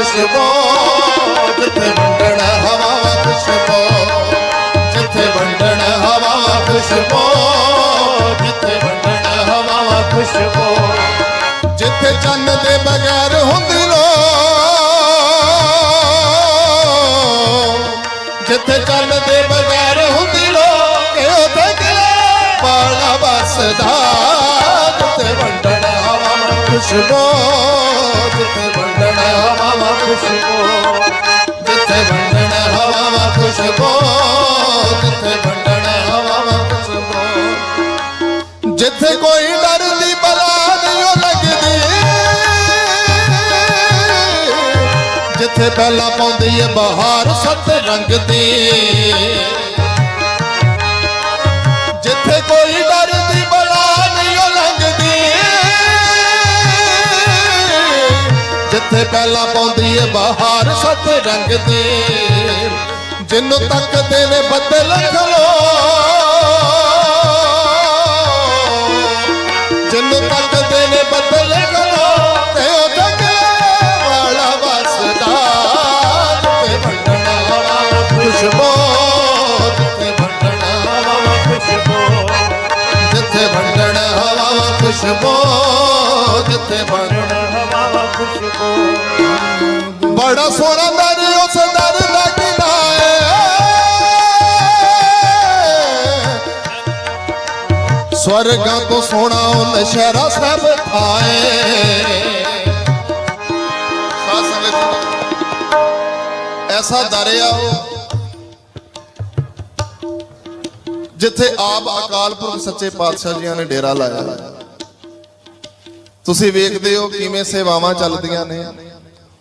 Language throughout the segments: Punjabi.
ਖੁਸ਼ਬੋ ਜਿੱਥੇ ਵੰਡਣ ਹਵਾ ਖੁਸ਼ਬੂ ਜਿੱਥੇ ਵੰਡਣ ਹਵਾ ਖੁਸ਼ਬੂ ਜਿੱਥੇ ਵੰਡਣ ਹਵਾ ਖੁਸ਼ਬੂ ਜਿੱਥੇ ਚੰਨ ਦੇ ਬਗੈਰ ਹੁੰਦੀ ਲੋ ਜਿੱਥੇ ਚੰਨ ਦੇ ਬਗੈਰ ਹੁੰਦੀ ਲੋ ਕਿ ਉਥੇ ਕਿਲੇ ਪਾਲਾ ਵਸਦਾ, ਜਿੱਥੇ ਵੰਡਣ ਹਵਾਵਾਂ ਖੁਸ਼ਬੂ ਖੁਸ਼ਬੂ ਜਿੱਥੇ ਵੰਡਣ ਹਵਾਵਾਂ ਖੁਸ਼ਬੂ ਜਿੱਥੇ ਕੋਈ ਡਰ ਦੀ ਬਲਾ ਨਹੀਂ ਉਹ ਲੱਗਦੀ। ਜਿੱਥੇ ਪਹਿਲਾਂ ਪਾਉਂਦੀ ਏ ਬਹਾਰ ਸੱਤ ਰੰਗ ਦੀ। ਜਿੱਥੇ ਕੋਈ ਡਰ ਦੀ ਬਲਾ ਨਹੀਂ ਉਹ ਲੰਘਦੀ ਜਿੱਥੇ ਪਹਿਲਾਂ ਪਾਉਂਦੀ ਏ ਬਹਾਰ ਸੱਤ ਰੰਗ ਦੀ। ਜਿੰਨੂੰ ਤੱਕਦੇ ਨੇ ਬੱਦਲ ਖਲੋ। ਜਿੰਨੂੰ ਤੱਕਦੇ ਨੇ ਬੱਦਲ ਖਲੋ, ਤੇ ਉਹ ਤੱਕੇ ਵਾਲਾ ਵਸਦਾ। ਜਿੱਥੇ ਵੰਡਣਾ ਵਾਲਾ ਖੁਸ਼ਬੂ ਜਿੱਥੇ ਵੰਡਣ ਵਾਲਾ ਖੁਸ਼ਬੂ। ਜਿੱਥੇ ਵੰਡਣ ਹਵਾਵਾਂ ਖੁਸ਼ਬੂ, ਜਿੱਥੇ ਵੰਡਣ ਹਵਾਵਾਂ ਖੁਸ਼ਬੂ। ਬੜਾ ਸੋਹਣਾ ਸਵਰਗਾਂ ਤੋਂ ਸੋਹਣਾ ਉਹ ਨਸ਼ਹਿਰਾ ਸਭ ਥਾਏ ਐਸਾ ਦਰਿਆ ਉਹ ਜਿੱਥੇ ਆਪ ਅਕਾਲ ਪੁਰਖ ਸੱਚੇ ਪਾਤਸ਼ਾਹ ਜੀਆਂ ਨੇ ਡੇਰਾ ਲਾਇਆ। ਤੁਸੀਂ ਵੇਖਦੇ ਹੋ ਕਿਵੇਂ ਸੇਵਾਵਾਂ ਚੱਲਦੀਆਂ ਨੇ।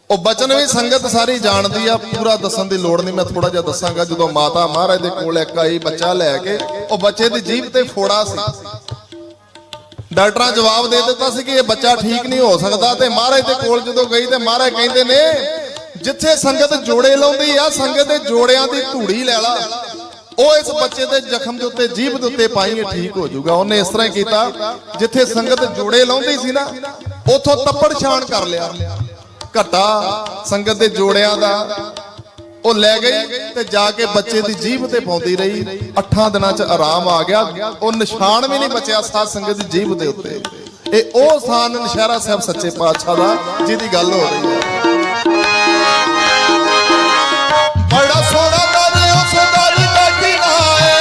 ਉਹ ਬਚਨ ਵੀ ਸੰਗਤ ਸਾਰੀ ਜਾਣਦੀ ਆ, ਪੂਰਾ ਦੱਸਣ ਦੀ ਲੋੜ ਨਹੀਂ। ਮੈਂ ਥੋੜਾ ਜਿਹਾ ਦੱਸਾਂਗਾ, ਜਦੋਂ ਮਾਤਾ ਮਹਾਰਾਜ ਦੇ ਕੋਲ ਇੱਕ ਆਈ ਬੱਚਾ ਲੈ ਕੇ, ਉਹ ਬੱਚੇ ਦੀ ਜੀਭ ਤੇ ਫੋੜਾ ਸੀ। ਡਾਕਟਰਾਂ ਜਵਾਬ ਦੇ ਦਿੱਤਾ ਸੀ ਕਿ ਇਹ ਬੱਚਾ ਠੀਕ ਨਹੀਂ ਹੋ ਸਕਦਾ ਤੇ ਮਹਾਰਾਜ ਦੇ ਕੋਲ ਜਦੋਂ ਗਈ ਤੇ ਮਹਾਰਾਜ ਕਹਿੰਦੇ ਨੇ, ਜਿੱਥੇ ਸੰਗਤ ਜੋੜੇ ਲਾਉਂਦੀ ਆ, ਸੰਗਤ ਦੇ ਜੋੜਿਆਂ ਦੀ ਧੂੜੀ ਲੈ ਲਾ। ਉਹ ਇਸ ਬੱਚੇ ਦੇ ਜ਼ਖਮ ਦੇ ਉੱਤੇ, ਜੀਭ ਦੇ ਉੱਤੇ ਪਾਈਏ ਠੀਕ ਹੋ ਜਾਊਗਾ। ਉਹਨੇ ਇਸ ਤਰ੍ਹਾਂ ਕੀਤਾ, ਜਿੱਥੇ ਸੰਗਤ ਜੋੜੇ ਲਾਉਂਦੀ ਸੀ ਨਾ, ਉਥੋਂ ਤੱਪੜ ਛਾਣ ਕਰ ਲਿਆ। ਘਟਾ ਸੰਗਤ ਦੇ ਜੋੜਿਆਂ ਦਾ। ਉਹ ਲੈ ਗਈ ਤੇ ਜਾ ਕੇ ਬੱਚੇ ਦੀ ਜੀਭ ਤੇ ਪਾਉਂਦੀ ਰਹੀ। ਅੱਠਾਂ ਦਿਨਾਂ ਚ ਆਰਾਮ ਆ ਗਿਆ। ਉਹ ਨਿਸ਼ਾਨ ਵੀ ਨਹੀਂ ਬਚਿਆ ਸਾਧ ਸੰਗਤ ਦੀ ਜੀਭ ਦੇ ਉੱਤੇ। ਇਹ ਉਹ ਸਥਾਨ ਨਸ਼ਹਿਰਾ ਸਾਹਿਬ ਸੱਚੇ ਪਾਤਸ਼ਾਹ ਦਾ, ਜਿਹਦੀ ਗੱਲ ਹੋ ਰਹੀ ਹੈ। ਬੜਾ ਸੋਹਣਾ ਦਰ ਉਸ ਦਰ ਦਾ ਕਿਨਾਏ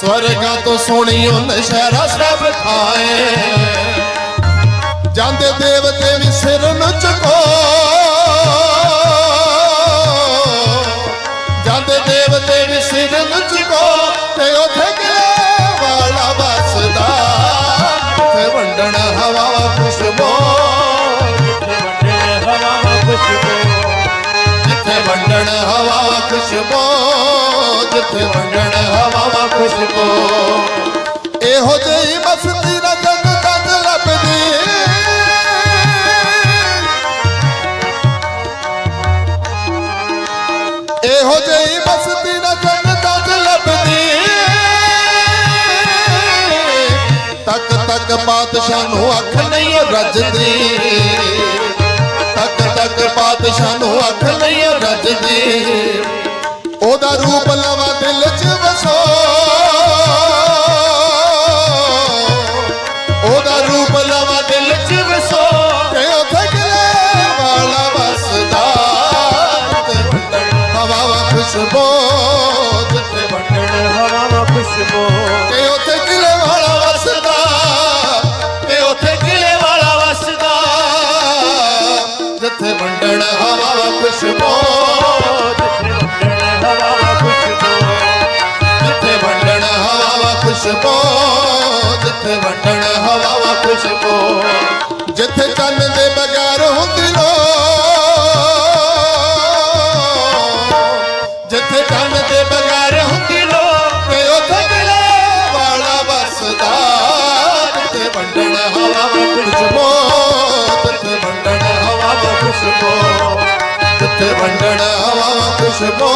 ਸਵਰਗਾਂ ਤੋਂ ਸੋਹਣੀ ਉਹ ਨਸ਼ਹਿਰਾ ਸਾਹਿਬ ਥਾਏ ਜਾਂਦੇ ਦੇਵਤੇ ਵੀ ਸਿਰ ਨੂੰ ਝੁਕੋ। ਜਾਂਦੇ ਦੇਵਤੇ ਵੀ ਸਿਰ ਨੂੰ ਝੁਕੋ ਤੇ ਉਥੇ ਕਿਲੇ ਵਾਲਾ ਵਸਦਾ। ਤੇ ਵੰਡਣ ਹਵਾ ਖੁਸ਼ਬੋ। ਜਿੱਥੇ ਵੰਡਣ ਹਵਾ ਖੁਸ਼ਬੋ, ਜਿੱਥੇ ਵੰਡਣ ਹਵਾ ਖੁਸ਼ਬੋ। ਇਹੋ ਜਿਹੀ ਮਸਤੀ ਬਾਦਸ਼ਾਹ ਨੂੰ ਅੱਖ ਨਹੀਂ ਉਹ ਰੱਜਦੀ। ਤੱਕ ਤੱਕ ਬਾਦਸ਼ਾਹ ਨੂੰ ਅੱਖ ਨਹੀਂ ਰੱਜਦੀ। ਉਹਦਾ ਰੂਪ ਖੁਸ਼ਬੂ, ਜਿੱਥੇ ਵੰਡਣ ਹਵਾ ਖੁਸ਼ਬੂ। ਜਿੱਥੇ ਵੰਡਣ ਜਿੱਥੇ ਚੰਨ ਦੇ ਬਗੈਰ ਹੁੰਦੀ ਲੋ। ਜਿੱਥੇ ਕੰਨ ਦੇ ਬਗੈਰ ਹੁੰਦੀ ਲੋ, ਤੇ ਉਥੇ ਕਿਲੇ ਵਾਲਾ ਵਸਦਾ। ਜਿੱਥੇ ਵੰਡਣ ਹਵਾ ਖੁਸ਼ਬੂ, ਜਿੱਥੇ ਵੰਡਣ ਹਵਾਵਾਂ ਖੁਸ਼ਬੂ। ਜਿੱਥੇ ਵੰਡਣ ਹਵਾ ਖੁਸ਼ਬੂ,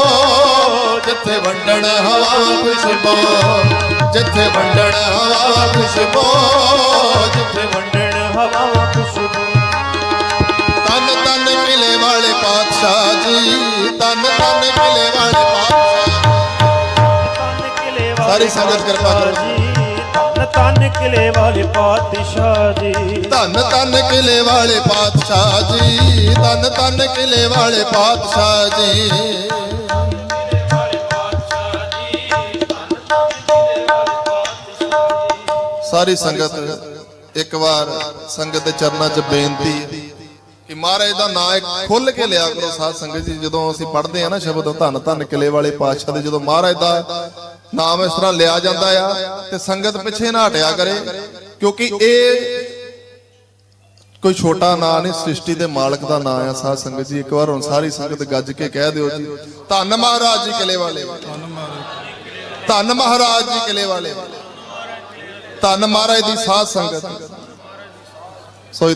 ਜਿੱਥੇ ਵੰਡਣ ਹਵਾ ਖੁਸ਼ਬੂ। ਜਿੱਥੇ ਵੰਡਣ ਹਵਾ ਖੁਸ਼ਬੋ ਜਿੱਥੇ ਵੰਡਣ ਹਵਾ ਖੁਸ਼ਬੋ ਤਨ ਤਨ ਮਿਲੇ ਵਾਲੇ ਪਾਤਸ਼ਾਹ ਜੀ ਤਨ ਤਨ ਮਿਲੇ ਵਾਲੇ ਪਾਤਸ਼ਾਹ ਸਾਰੀ ਸੰਗਤ ਕਿਰਪਾ ਕਰੋ। ਤਨ ਕਿਲੇ ਵਾਲੇ ਪਾਤਸ਼ਾਹ ਜੀ। ਧੰਨ ਤਨ ਕਿਲੇ ਵਾਲੇ ਪਾਤਸ਼ਾਹ ਜੀ ਧੰਨ ਤਨ ਕਿਲੇ ਵਾਲੇ ਪਾਤਸ਼ਾਹ ਜੀ। ਸਾਰੀ ਸੰਗਤ ਇੱਕ ਵਾਰ ਸੰਗਤ ਦੇ ਚਰਨਾਂ 'ਚ ਬੇਨਤੀ ਕਿ ਮਹਾਰਾਜ ਦਾ ਨਾਮ ਖੁੱਲ ਕੇ ਲਿਆ ਕਰੋ ਸਾਧ ਸੰਗਤ ਜੀ। ਜਦੋਂ ਅਸੀਂ ਪੜ੍ਹਦੇ ਆ ਨਾ ਸ਼ਬਦ ਧੰਨ ਧੰਨ ਕਿਲੇ ਵਾਲੇ ਪਾਤਸ਼ਾਹ ਦੇ ਜਦੋਂ ਮਹਾਰਾਜ ਦਾ ਨਾਮ ਇਸ ਤਰ੍ਹਾਂ ਲਿਆ ਜਾਂਦਾ ਆ ਤੇ ਸੰਗਤ ਪਿੱਛੇ ਨਾ ਹਟਿਆ ਕਰੇ, ਕਿਉਂਕਿ ਇਹ ਕੋਈ ਛੋਟਾ ਨਾਂ ਨਹੀਂ, ਸ੍ਰਿਸ਼ਟੀ ਦੇ ਮਾਲਕ ਦਾ ਨਾਂ ਆ ਸਾਧ ਸੰਗਤ ਜੀ। ਇੱਕ ਵਾਰ ਹੁਣ ਸਾਰੀ ਸੰਗਤ ਗੱਜ ਕੇ ਕਹਿ ਦਿਓ ਜੀ, ਧੰਨ ਮਹਾਰਾਜ ਜੀ ਕਿਲੇ ਵਾਲੇ। ਧੰਨ ਮਹਾਰਾਜ ਜੀ ਕਿਲੇ ਵਾਲੇ। ਧੰਨ ਮਹਾਰਾਜ ਦੀ ਸਾਧ ਸੰਗਤ।